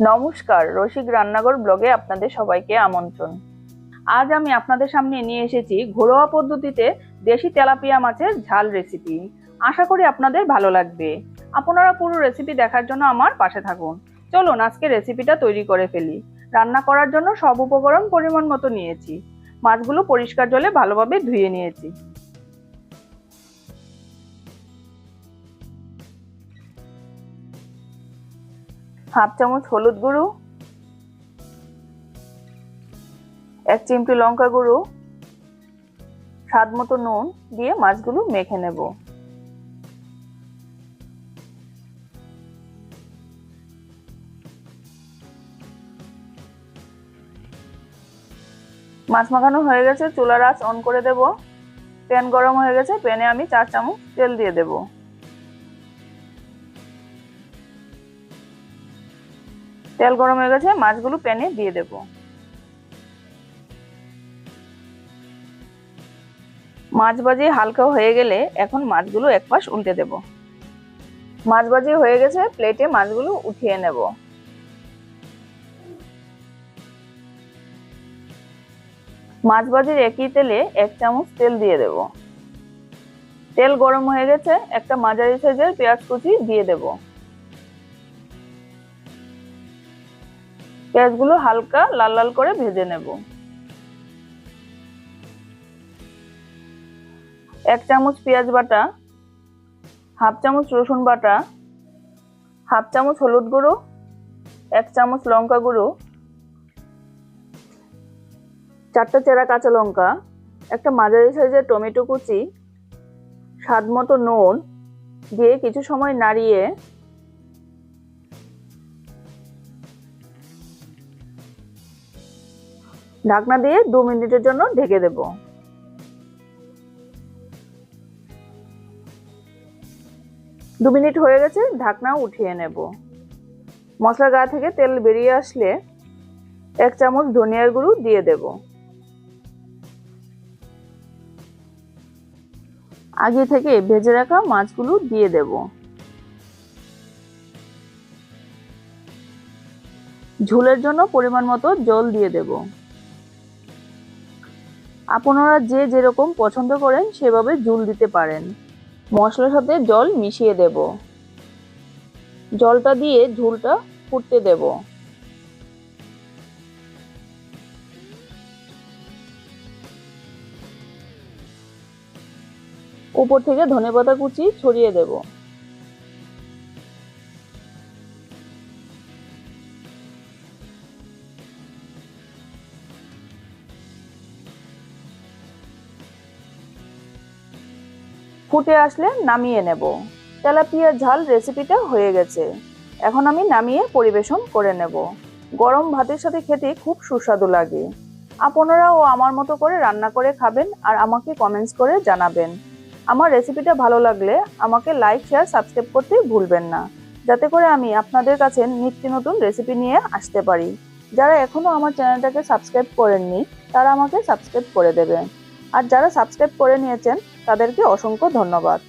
নমস্কার, রসিক রান্নাঘর ব্লগে আপনাদের সবাইকে আমন্ত্রণ। আজ আমি আপনাদের সামনে নিয়ে এসেছি ঘরোয়া পদ্ধতিতে দেশি তেলাপিয়া মাছের ঝাল রেসিপি আশা করি আপনাদের ভালো লাগবে। আপনারা পুরো রেসিপি দেখার জন্য আমার পাশে থাকুন। চলুন আজকে রেসিপিটা তৈরি করে ফেলি। রান্না করার জন্য সব উপকরণ পরিমাণ মতো নিয়েছি। মাছগুলো পরিষ্কার জলে ভালোভাবে ধুয়ে নিয়েছি। হাফ চামচ হলুদ গুঁড়ো, এক চিমটি লঙ্কা গুঁড়ো, স্বাদ মতো নুন দিয়ে মাছগুলো মেখে নেব। মাছ মাখানো হয়ে গেছে, চুলার আঁচ অন করে দেব। প্যান গরম হয়ে গেছে, প্যানে আমি চার চামচ তেল দিয়ে দেবো। তেল গরম হয়ে গেছে, মাছগুলো প্যানে দিয়ে দেব। মাছ ভাজি হালকা হয়ে গেলে এখন মাছগুলো এক পাশ উল্টে দেব। মাছ ভাজি হয়ে গেছে, প্লেটে মাছগুলো উঠিয়ে নেব। মাছ ভাজির একই তেলে এক চামচ তেল দিয়ে দেব। তেল গরম হয়ে গেছে, একটা মাঝারি সাইজের পেঁয়াজ কুচি দিয়ে দেবো। পেঁয়াজগুলো হালকা লাল লাল করে ভেজে নেব। এক চামচ পেঁয়াজ বাটা, হাফ চামচ রসুন বাটা, হাফ চামচ হলুদ গুঁড়ো, এক চামচ লঙ্কা গুঁড়ো, চারটা চেরা কাঁচা লঙ্কা, একটা মাঝারি সাইজের টমেটো কুচি, স্বাদ মতো নুন দিয়ে কিছু সময় নাড়িয়ে ঢাকনা দিয়ে দু মিনিটের জন্য ঢেকে দেব। দু মিনিট হয়ে গেছে, ঢাকনা উঠিয়ে নেব। মশলার গা থেকে তেল বেরিয়ে আসলে এক চামচ ধনিয়ার গুঁড়ো দিয়ে দেব। আগে থেকে ভেজে রাখা মাছগুলো দিয়ে দেব। ঝোলের জন্য পরিমাণ মতো জল দিয়ে দেবো। আপনারা যে যেরকম পছন্দ করেন সেভাবে জল দিতে পারেন। মশলার সাথে জল মিশিয়ে দেব। জলটা দিয়ে ঝুলটা ফুটতে দেব। উপর থেকে ধনেপাতা কুচি ছড়িয়ে দেবো। ফুটে আসলে নামিয়ে নেব। তেলাপিয়ার ঝাল রেসিপিটা হয়ে গেছে। এখন আমি নামিয়ে পরিবেশন করে নেব। গরম ভাতের সাথে খেতে খুব সুস্বাদু লাগে। আপনারাও আমার মতো করে রান্না করে খাবেন আর আমাকে কমেন্টস করে জানাবেন। আমার রেসিপিটা ভালো লাগলে আমাকে লাইক শেয়ার সাবস্ক্রাইব করতে ভুলবেন না। যাতে করে আমি আপনাদের কাছে নিত্য নতুন রেসিপি নিয়ে আসতে পারি। যারা এখনও আমার চ্যানেলটাকে সাবস্ক্রাইব করেননি, তারা আমাকে সাবস্ক্রাইব করে দেবে। আর যারা সাবস্ক্রাইব করে নিয়েছেন তাদেরকে অসংখ্য ধন্যবাদ।